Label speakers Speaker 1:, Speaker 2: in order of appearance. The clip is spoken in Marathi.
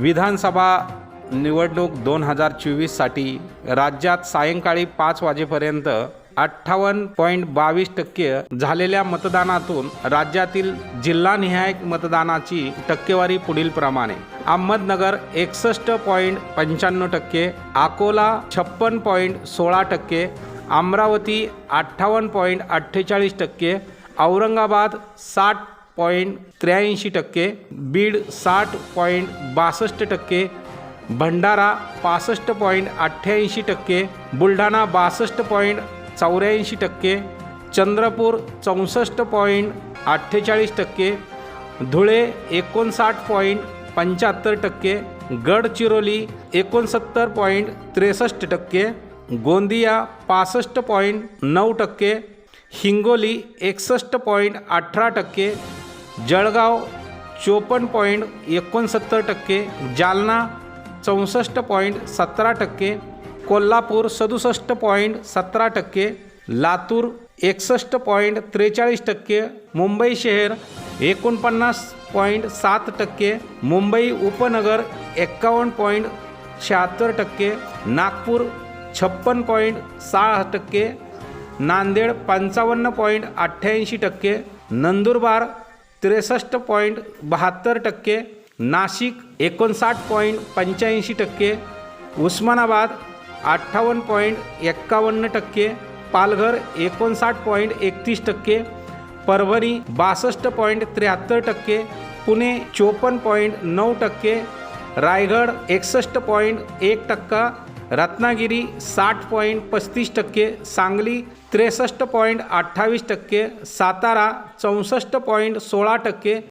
Speaker 1: विधानसभा निवडणूक दोन हजार चोवीससाठी राज्यात सायंकाळी पाच वाजेपर्यंत अठ्ठावन्न पॉईंट बावीस टक्के झालेल्या मतदानातून राज्यातील जिल्हानिहाय मतदानाची टक्केवारी पुढील प्रमाणे. अहमदनगर एकसष्ट पॉईंट पंच्याण्णव टक्के अकोला छप्पन पॉईंट सोळा टक्के अमरावती अठ्ठावन्न पॉईंट अठ्ठेचाळीस टक्के औरंगाबाद साठ पॉईंट त्र्याऐंशी टक्के बीड साठ पॉईंट बासष्ट टक्के भंडारा पासष्ट पॉईंट अठ्ठ्याऐंशी टक्के बुलढाणा बासष्ट पॉईंट चौऱ्याऐंशी टक्के चंद्रपूर चौसष्ट पॉईंट अठ्ठेचाळीस टक्के धुळे एकोणसाठ पॉईंट पंच्याहत्तर टक्के गडचिरोली एकोणसत्तर पॉईंट त्रेसष्ट टक्के गोंदिया पासष्ट पॉईंट नऊ टक्के हिंगोली एकसष्ट पॉईंट अठरा टक्के जळगाव चोपन्न पॉईंट एकोणसत्तर टक्के जालना चौसष्ट पॉईंट सतरा टक्के कोल्हापूर सदुसष्ट पॉईंट सतरा टक्के लातूर एकसष्ट पॉईंट त्रेचाळीस टक्के मुंबई शहर एकोणपन्नास पॉईंट सात टक्के मुंबई उपनगर एक्कावन्न पॉईंट शहात्तर टक्के नागपूर छप्पन पॉईंट सहा टक्के नांदेड पंचावन्न पॉईंट अठ्ठ्याऐंशी टक्के नंदुरबार त्रेसष्ट पॉईंट बहात्तर टक्के नाशिक एकोणसाठ पॉईंट पंच्याऐंशी टक्के उस्मानाबाद अठ्ठावन्न पॉईंट एक्कावन्न टक्के पालघर एकोणसाठ पॉईंट एकतीस टक्के परभणी बासष्ट पॉईंट त्र्याहत्तर टक्के पुणे चोपन्न पॉईंट नऊ टक्के रायगड एकसष्ट पॉईंट एक टक्का रत्नागिरी साठ पॉईंट पस्तीस टक्के सांगली त्रेसष्ट पॉईंट अठ्ठावीस टक्के सातारा चौसष्ट पॉईंट सोळा टक्के